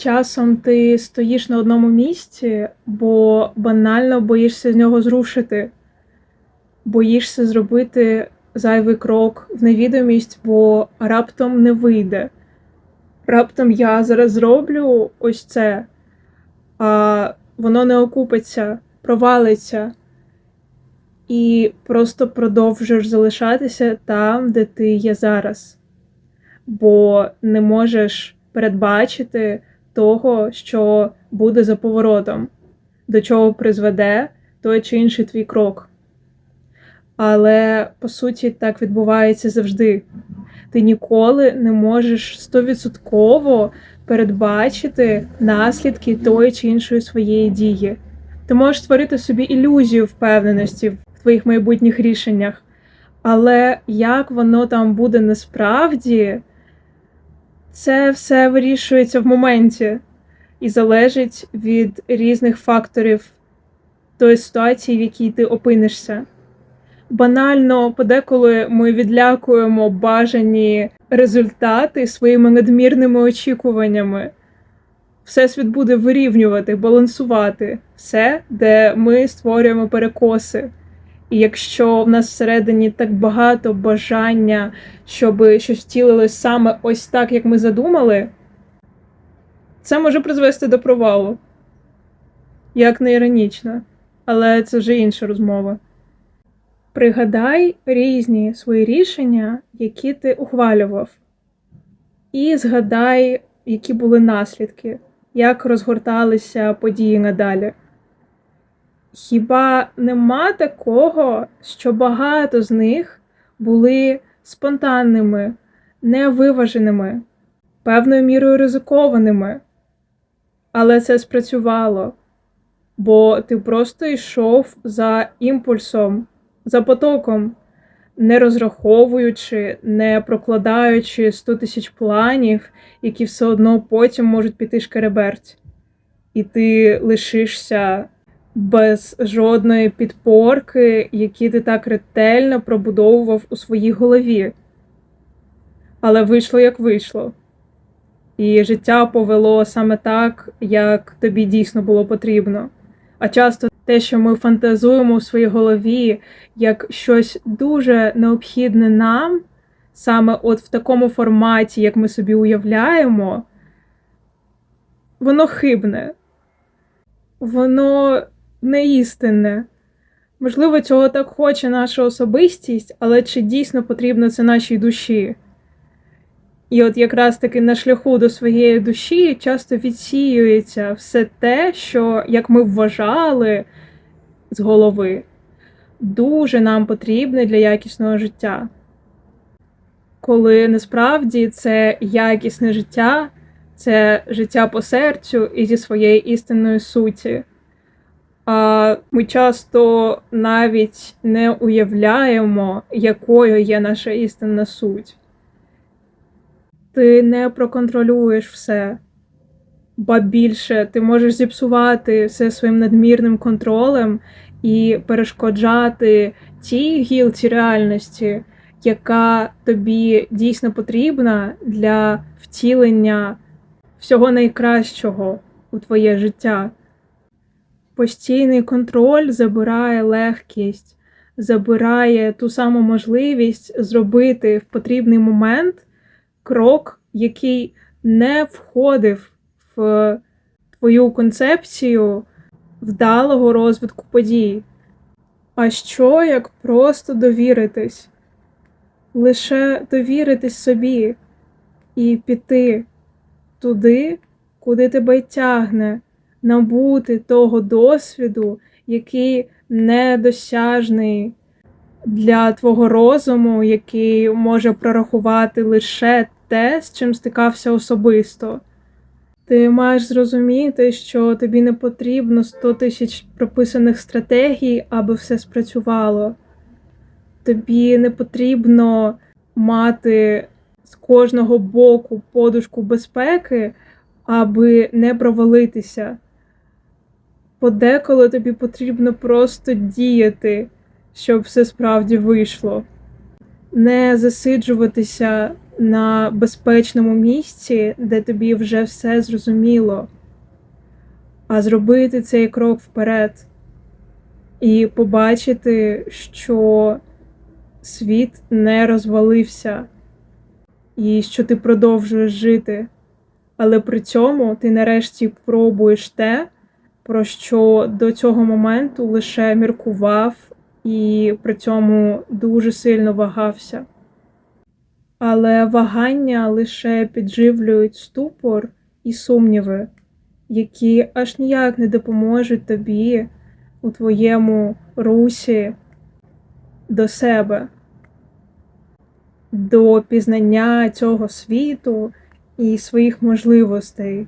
Часом ти стоїш на одному місці, бо банально боїшся з нього зрушити, боїшся зробити зайвий крок в невідомість, бо раптом не вийде. Раптом я зараз зроблю ось це, а воно не окупиться, провалиться, і просто продовжуєш залишатися там, де ти є зараз, бо не можеш передбачити того, що буде за поворотом, до чого призведе той чи інший твій крок. Але по суті так відбувається завжди. Ти ніколи не можеш стовідсотково передбачити наслідки тої чи іншої своєї дії. Ти можеш створити собі ілюзію впевненості в твоїх майбутніх рішеннях, але як воно там буде насправді, це все вирішується в моменті і залежить від різних факторів тої ситуації, в якій ти опинишся. Банально, подеколи ми відлякуємо бажані результати своїми надмірними очікуваннями. Всесвіт буде вирівнювати, балансувати все, де ми створюємо перекоси. І якщо в нас всередині так багато бажання, щоб щось втілилось саме ось так, як ми задумали, це може призвести до провалу. Як не іронічно, але це вже інша розмова. Пригадай різні свої рішення, які ти ухвалював, і згадай, які були наслідки, як розгорталися події надалі. Хіба нема такого, що багато з них були спонтанними, невиваженими, певною мірою ризикованими, але це спрацювало, бо ти просто йшов за імпульсом, за потоком, не розраховуючи, не прокладаючи 100 тисяч планів, які все одно потім можуть піти шкереберть. І ти лишишся без жодної підпорки, які ти так ретельно пробудовував у своїй голові. Але вийшло як вийшло. І життя повело саме так, як тобі дійсно було потрібно. А часто те, що ми фантазуємо у своїй голові як щось дуже необхідне нам, саме от в такому форматі, як ми собі уявляємо, воно хибне, воно не істинне. Можливо, цього так хоче наша особистість, але чи дійсно потрібно це нашій душі? І от якраз таки на шляху до своєї душі часто відсіюється все те, що, як ми вважали з голови, дуже нам потрібне для якісного життя. Коли насправді це якісне життя, це життя по серцю і зі своєї істинної суті. А ми часто навіть не уявляємо, якою є наша істинна суть. Ти не проконтролюєш все, ба більше ти можеш зіпсувати все своїм надмірним контролем і перешкоджати тій гілці реальності, яка тобі дійсно потрібна для втілення всього найкращого у твоє життя. Постійний контроль забирає легкість, забирає ту саму можливість зробити в потрібний момент крок, який не входив в твою концепцію вдалого розвитку подій. А що як просто довіритись? Лише довіритись собі і піти туди, куди тебе тягне, набути того досвіду, який недосяжний для твого розуму, який може прорахувати лише те, з чим стикався особисто. Ти маєш зрозуміти, що тобі не потрібно 100 тисяч прописаних стратегій, аби все спрацювало. Тобі не потрібно мати з кожного боку подушку безпеки, аби не провалитися. Подеколи тобі потрібно просто діяти, щоб все справді вийшло. не засиджуватися на безпечному місці, де тобі вже все зрозуміло, а зробити цей крок вперед і побачити, що світ не розвалився, і що ти продовжуєш жити, але при цьому ти нарешті пробуєш те, про що до цього моменту лише міркував і при цьому дуже сильно вагався. Але вагання лише підживлюють ступор і сумніви, які аж ніяк не допоможуть тобі у твоєму русі до себе, до пізнання цього світу і своїх можливостей.